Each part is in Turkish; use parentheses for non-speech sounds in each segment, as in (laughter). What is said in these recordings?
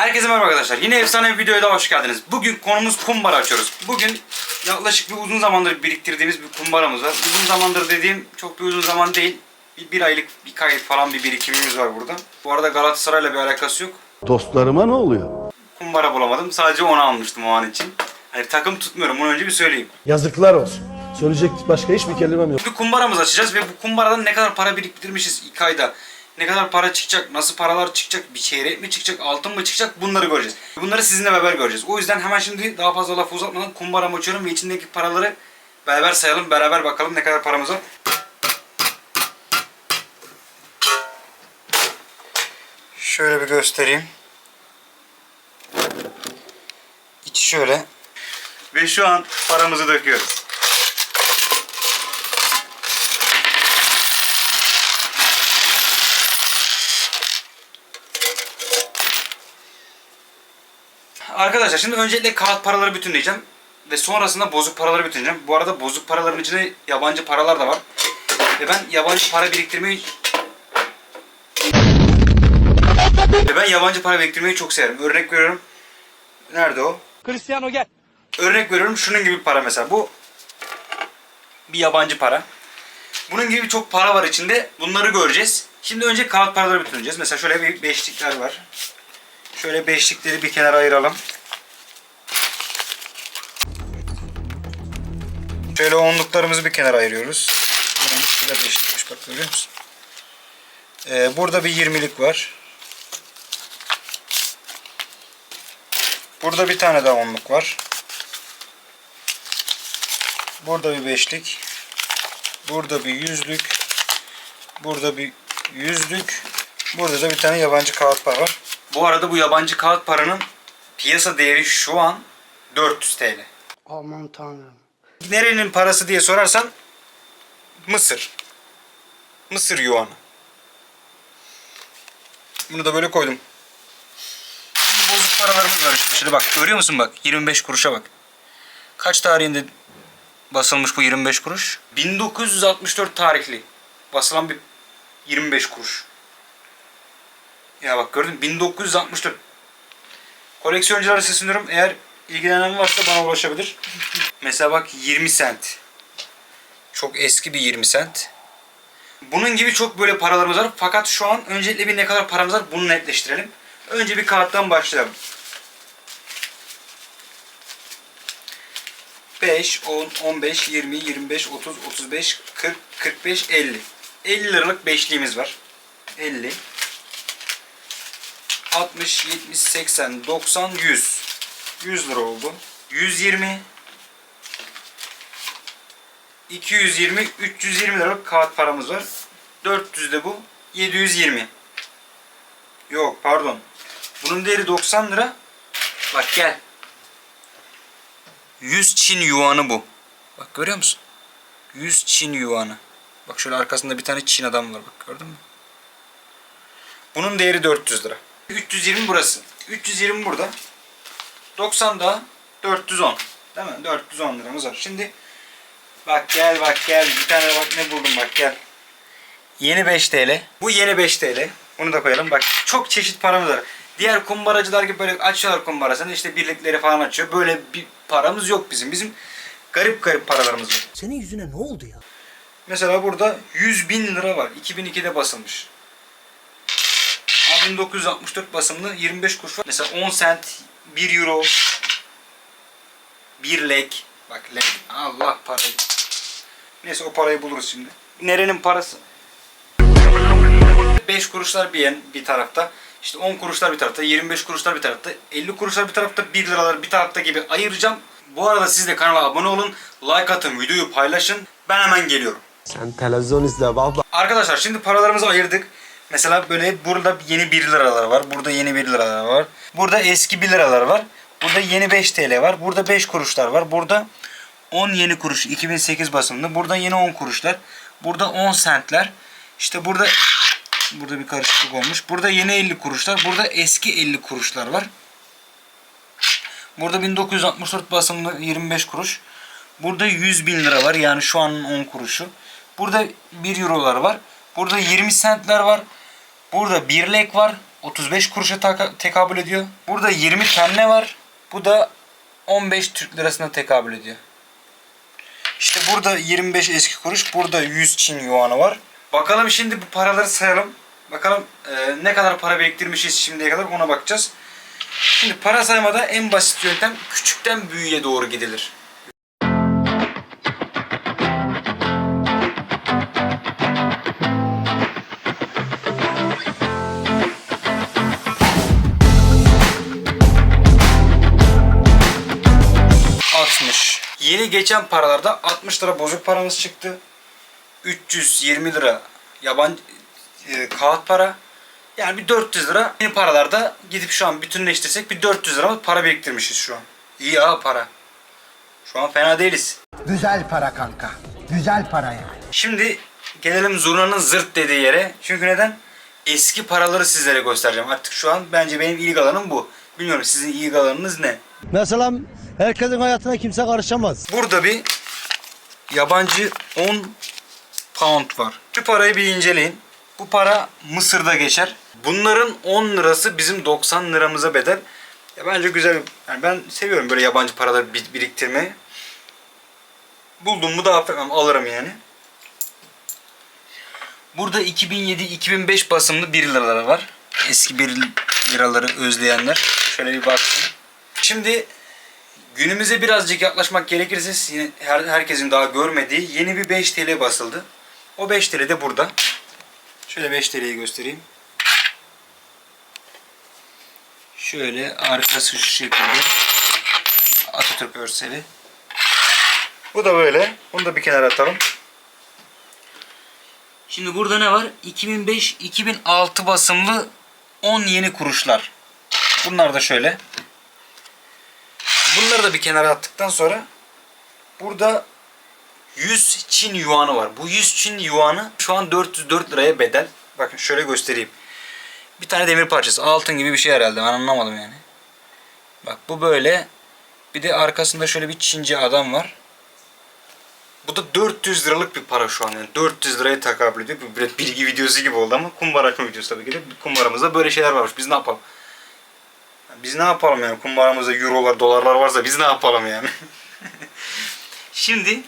Herkese merhaba arkadaşlar. Yine efsane bir videoya da hoş geldiniz. Bugün konumuz kumbara açıyoruz. Bugün yaklaşık bir uzun zamandır biriktirdiğimiz bir kumbaramız var. Uzun zamandır dediğim çok bir uzun zaman değil. Bir, bir aylık, bir aylık falan bir birikimimiz var burada. Bu arada Galatasaray'la bir alakası yok. Dostlarıma ne oluyor? Kumbara bulamadım. Sadece onu almıştım o an için. Hani takım tutmuyorum. Bunu önce bir söyleyeyim. Yazıklar olsun. Söyleyecek başka hiçbir kelimem yok. Bir kumbaramız açacağız ve bu kumbaradan ne kadar para biriktirmişiz ilk ayda. Ne kadar para çıkacak, nasıl paralar çıkacak, bir çeyrek mi çıkacak, altın mı çıkacak bunları göreceğiz. Bunları sizinle beraber göreceğiz. O yüzden hemen şimdi daha fazla laf uzatmadan kumbaramı açıyorum ve içindeki paraları beraber sayalım, beraber bakalım ne kadar paramız var. Şöyle bir göstereyim. İçi şöyle. Ve şu an paramızı döküyoruz. Arkadaşlar şimdi öncelikle kağıt paraları bütünleyeceğim. Ve sonrasında bozuk paraları bütünleyeceğim. Bu arada bozuk paraların içinde yabancı paralar da var. Ve ben yabancı para biriktirmeyi... Ve ben yabancı para biriktirmeyi çok severim. Örnek veriyorum. Nerede o? Cristiano gel. Örnek veriyorum şunun gibi para mesela. Bu bir yabancı para. Bunun gibi çok para var içinde. Bunları göreceğiz. Şimdi önce kağıt paraları bütünleyeceğiz. Mesela şöyle bir beşlikler var. Şöyle beşlikleri bir kenara ayıralım. Şöyle onluklarımızı bir kenara ayırıyoruz. Bu da beşlikmiş bak görüyor musun? Ee, burada bir yirmilik var. Burada bir tane daha onluk var. Burada bir beşlik. Burada bir yüzlük. Burada bir yüzlük. Burada da bir tane yabancı kağıt var. Bu arada bu yabancı kağıt paranın piyasa değeri şu an 400 TL. Aman tanrım. Nerenin parası diye sorarsan Mısır. Mısır yuanı. Bunu da böyle koydum. Şimdi bozuk paralarımız var işte. Şimdi bak görüyor musun bak 25 kuruşa bak. Kaç tarihinde basılmış bu 25 kuruş? 1964 tarihli basılan bir 25 kuruş. Ya bak gördün mü? 1964. Koleksiyonculara sesleniyorum. Eğer ilgilenen varsa bana ulaşabilir. Mesela bak 20 sent. Çok eski bir 20 sent. Bunun gibi çok böyle paralarımız var. Fakat şu an öncelikle bir ne kadar paramız var bunu netleştirelim. Önce bir kağıttan başlayalım. 5, 10, 15, 20, 25, 30, 35, 40, 45, 50. 50 liralık beşliğimiz var. 50. 60, 70, 80, 90, 100. 100 lira oldu. 120 220 320 liralık kağıt paramız var. 400 de bu. 720. Yok pardon. Bunun değeri 90 lira. Bak gel. 100 Çin yuanı bu. Bak görüyor musun? 100 Çin yuanı. Bak şöyle arkasında bir tane Çin adam var bak gördün mü? Bunun değeri 400 lira. 320 burası. 320 burada. 90 da 410. Değil mi? 410 liramız var. Şimdi bak gel bak gel. Bir tane bak ne buldum bak gel. Yeni 5 TL. Bu yeni 5 TL. Bunu da koyalım. Bak çok çeşit paramız var. Diğer kumbaracılar gibi böyle açıyorlar kumbarasını işte birlikleri falan açıyor. Böyle bir paramız yok bizim. Bizim garip garip paralarımız var. Senin yüzüne ne oldu ya? Mesela burada 100 bin lira var. 2002'de basılmış. Ama 1964 basımlı 25 kuruş var. Mesela 10 sent, 1 euro, 1 lek. Bak lek. Allah parayı. Neyse o parayı buluruz şimdi. Nerenin parası? 5 kuruşlar bir yen bir tarafta. İşte 10 kuruşlar bir tarafta, 25 kuruşlar bir tarafta, 50 kuruşlar bir tarafta, 1 liralar bir tarafta gibi ayıracağım. Bu arada siz de kanala abone olun, like atın, videoyu paylaşın. Ben hemen geliyorum. Sen televizyon izle baba. Arkadaşlar şimdi paralarımızı ayırdık. Mesela böyle burada yeni 1 liralar var. Burada yeni 1 liralar var. Burada eski 1 liralar var. Burada yeni 5 TL var. Burada 5 kuruşlar var. Burada 10 yeni kuruş 2008 basımlı. Burada yeni 10 kuruşlar. Burada 10 sentler. İşte burada burada bir karışıklık olmuş. Burada yeni 50 kuruşlar. Burada eski 50 kuruşlar var. Burada 1964 basımlı 25 kuruş. Burada 100 bin lira var. Yani şu anın 10 kuruşu. Burada 1 eurolar var. Burada 20 centler var. Burada 1 lek var. 35 kuruşa tekabül ediyor. Burada 20 tane var. Bu da 15 Türk lirasına tekabül ediyor. İşte burada 25 eski kuruş, burada 100 Çin yuanı var. Bakalım şimdi bu paraları sayalım. Bakalım e, ne kadar para biriktirmişiz şimdiye kadar ona bakacağız. Şimdi para saymada en basit yöntem küçükten büyüğe doğru gidilir. Yeni geçen paralarda 60 lira bozuk paramız çıktı. 320 lira yabancı e, kağıt para. Yani bir 400 lira yeni paralarda gidip şu an bütünleştirsek bir 400 lira para biriktirmişiz şu an. İyi ha para. Şu an fena değiliz. Güzel para kanka. Güzel para yani. Şimdi gelelim zurnanın zırt dediği yere. Çünkü neden? Eski paraları sizlere göstereceğim. Artık şu an bence benim ilgi alanım bu. Bilmiyorum sizin ilgi alanınız ne? Mesela herkesin hayatına kimse karışamaz. Burada bir yabancı 10 pound var. Şu parayı bir inceleyin. Bu para Mısır'da geçer. Bunların 10 lirası bizim 90 liramıza bedel. Ya bence güzel. Yani ben seviyorum böyle yabancı paraları bir- biriktirmeyi. Buldum mu da affetmem alırım yani. Burada 2007-2005 basımlı 1 liralar var. Eski 1 liraları özleyenler. Şöyle bir baksın. Şimdi günümüze birazcık yaklaşmak gerekirse yine her, herkesin daha görmediği yeni bir 5 TL basıldı. O 5 TL de burada. Şöyle 5 TL'yi göstereyim. Şöyle arkası şu şekilde. Atatürk örseli. Bu da böyle. Bunu da bir kenara atalım. Şimdi burada ne var? 2005-2006 basımlı 10 yeni kuruşlar. Bunlar da şöyle. Bunları da bir kenara attıktan sonra burada 100 Çin yuanı var. Bu 100 Çin yuanı şu an 404 liraya bedel. Bakın şöyle göstereyim. Bir tane demir parçası. Altın gibi bir şey herhalde. Ben anlamadım yani. Bak bu böyle. Bir de arkasında şöyle bir Çince adam var. Bu da 400 liralık bir para şu an yani. 400 liraya tekabül ediyor. Bir bilgi videosu gibi oldu ama kumbara açma videosu tabii ki de. Kumbaramızda böyle şeyler varmış. Biz ne yapalım? Biz ne yapalım yani? Kumbaramızda eurolar, dolarlar varsa biz ne yapalım yani? (laughs) Şimdi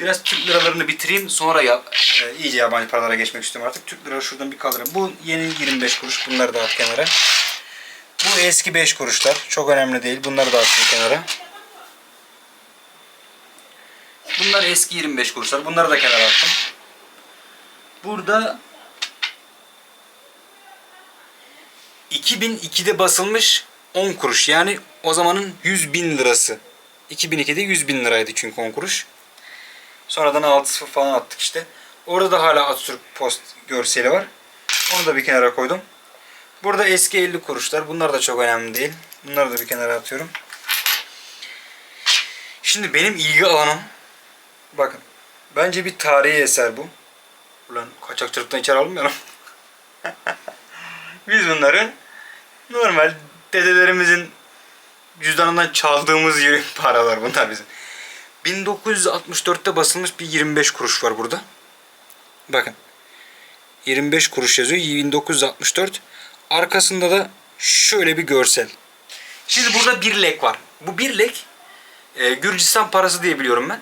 biraz Türk liralarını bitireyim. Sonra ya, e, iyice yabancı paralara geçmek istiyorum artık. Türk liraları şuradan bir kaldırayım. Bu yeni 25 kuruş. Bunları da at kenara. Bu eski 5 kuruşlar. Çok önemli değil. Bunları da atın kenara. Bunlar eski 25 kuruşlar. Bunları da kenara attım. Burada 2002'de basılmış 10 kuruş. Yani o zamanın 100 bin lirası. 2002'de 100 bin liraydı çünkü 10 kuruş. Sonradan 6 sıfır falan attık işte. Orada da hala Atatürk post görseli var. Onu da bir kenara koydum. Burada eski 50 kuruşlar. Bunlar da çok önemli değil. Bunları da bir kenara atıyorum. Şimdi benim ilgi alanım bakın. Bence bir tarihi eser bu. Ulan kaçakçılıktan içeri almıyorum. (laughs) Biz bunları normal dedelerimizin cüzdanından çaldığımız yeri- (laughs) paralar bunlar bizim. 1964'te basılmış bir 25 kuruş var burada. Bakın. 25 kuruş yazıyor. 1964. Arkasında da şöyle bir görsel. Şimdi burada bir lek var. Bu bir lek e, Gürcistan parası diye biliyorum ben.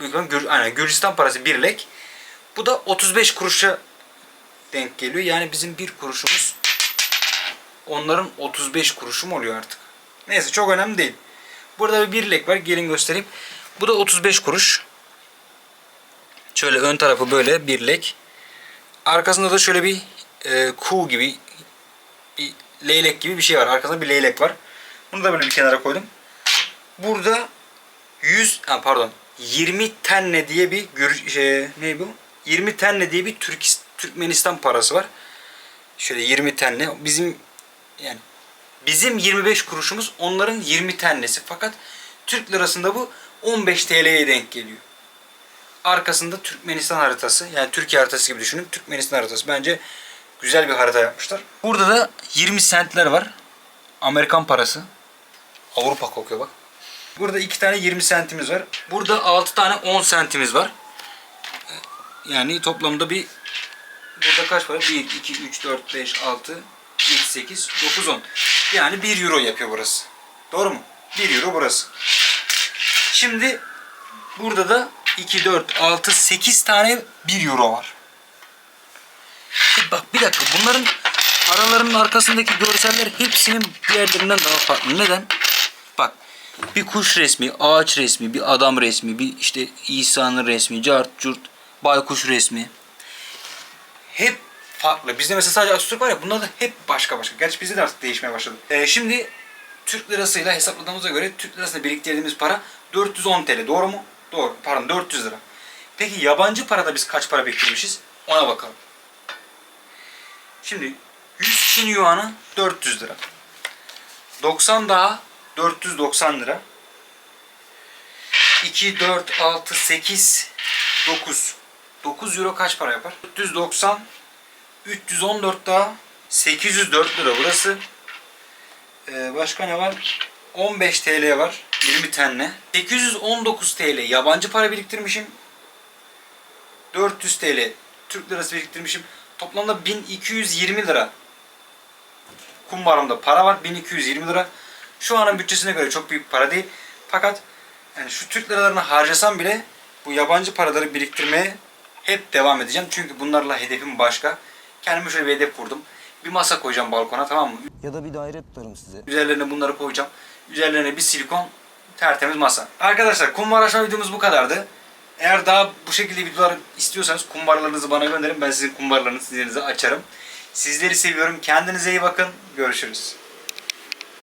Büyük Gür, aynen, Gürcistan parası bir lek. Bu da 35 kuruşa denk geliyor. Yani bizim bir kuruşumuz onların 35 kuruşu mu oluyor artık? Neyse çok önemli değil. Burada bir birlek var. Gelin göstereyim. Bu da 35 kuruş. Şöyle ön tarafı böyle birlek. Arkasında da şöyle bir e, kuğu gibi bir leylek gibi bir şey var. Arkasında bir leylek var. Bunu da böyle bir kenara koydum. Burada 100 ha, pardon 20 tenne diye bir gür, şey, ne bu? 20 tenne diye bir Türk, Türkmenistan parası var. Şöyle 20 tenne. Bizim yani bizim 25 kuruşumuz onların 20 tennesi. Fakat Türk lirasında bu 15 TL'ye denk geliyor. Arkasında Türkmenistan haritası. Yani Türkiye haritası gibi düşünün. Türkmenistan haritası. Bence güzel bir harita yapmışlar. Burada da 20 centler var. Amerikan parası. Avrupa kokuyor bak. Burada iki tane 20 sentimiz var. Burada 6 tane 10 sentimiz var. Yani toplamda bir burada kaç var? 1, 2, 3, 4, 5, 6, 7, 8, 9, 10. Yani 1 euro yapıyor burası. Doğru mu? 1 euro burası. Şimdi burada da 2, 4, 6, 8 tane 1 euro var. E Bak bir dakika bunların aralarının arkasındaki görseller hepsinin diğerlerinden daha farklı. Neden? Bak bir kuş resmi, ağaç resmi, bir adam resmi, bir işte İsa'nın resmi, cart, curt, baykuş resmi. Hep farklı. Bizde mesela sadece Atatürk var ya bunlar da hep başka başka. Gerçi bizde de artık değişmeye başladı. Ee, şimdi Türk lirasıyla hesapladığımızda göre Türk lirasıyla biriktirdiğimiz para 410 TL. Doğru mu? Doğru. Pardon 400 lira. Peki yabancı parada biz kaç para biriktirmişiz? Ona bakalım. Şimdi 100 Çin Yuan'ı 400 lira. 90 daha 490 lira. 2, 4, 6, 8, 9. 9 euro kaç para yapar? 490, 314 daha 804 lira burası. Ee, başka ne var? 15 TL var. 20 tane. 819 TL yabancı para biriktirmişim. 400 TL Türk lirası biriktirmişim. Toplamda 1220 lira kumbaramda para var 1220 lira. Şu anın bütçesine göre çok büyük para değil. Fakat yani şu Türk liralarını harcasam bile bu yabancı paraları biriktirmeye hep devam edeceğim. Çünkü bunlarla hedefim başka. Kendime şöyle bir hedef kurdum. Bir masa koyacağım balkona tamam mı? Ya da bir daire tutarım size. Üzerlerine bunları koyacağım. Üzerlerine bir silikon tertemiz masa. Arkadaşlar kumbara açma videomuz bu kadardı. Eğer daha bu şekilde videolar istiyorsanız kumbaralarınızı bana gönderin. Ben sizin kumbaralarınızı sizlerinize açarım. Sizleri seviyorum. Kendinize iyi bakın. Görüşürüz.